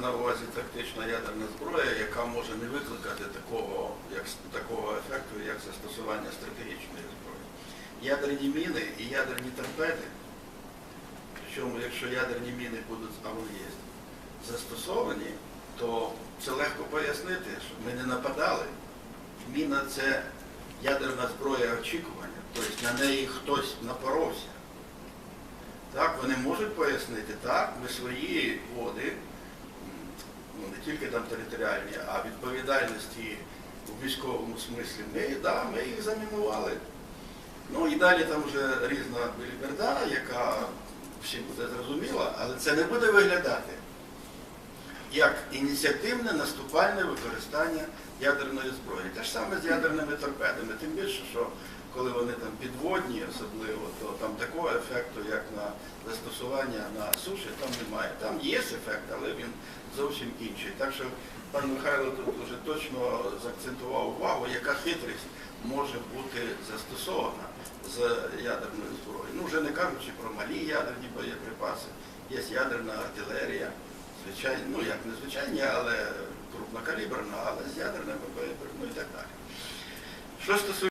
На увазі тактична ядерна зброя, яка може не викликати такого, як, такого ефекту, як застосування стратегічної зброї. Ядерні міни і ядерні торпеди, причому якщо ядерні міни будуть а вони є, застосовані, то це легко пояснити, що ми не нападали. Міна це ядерна зброя очікування, тобто на неї хтось напоровся. Так, вони можуть пояснити, так, ми свої води, тільки там територіальні, а відповідальності у військовому смислі, ми, да, ми їх замінували. Ну і далі там вже різна біліберда, яка всім буде зрозуміла, але це не буде виглядати як ініціативне наступальне використання ядерної зброї. Те ж саме з ядерними торпедами. Тим більше, що коли вони там підводні особливо, то там такого ефекту, як на застосування на суші, там немає. Там є ефект, але він зовсім інший. Так що пан Михайло тут дуже точно заакцентував увагу, яка хитрість може бути застосована з ядерною зброєю. Ну, вже не кажучи про малі ядерні боєприпаси, є ядерна артилерія, звичайно, ну як не звичайні, але крупнокаліберна, але з ядерними боєприпасами, ну і так далі. Що стосується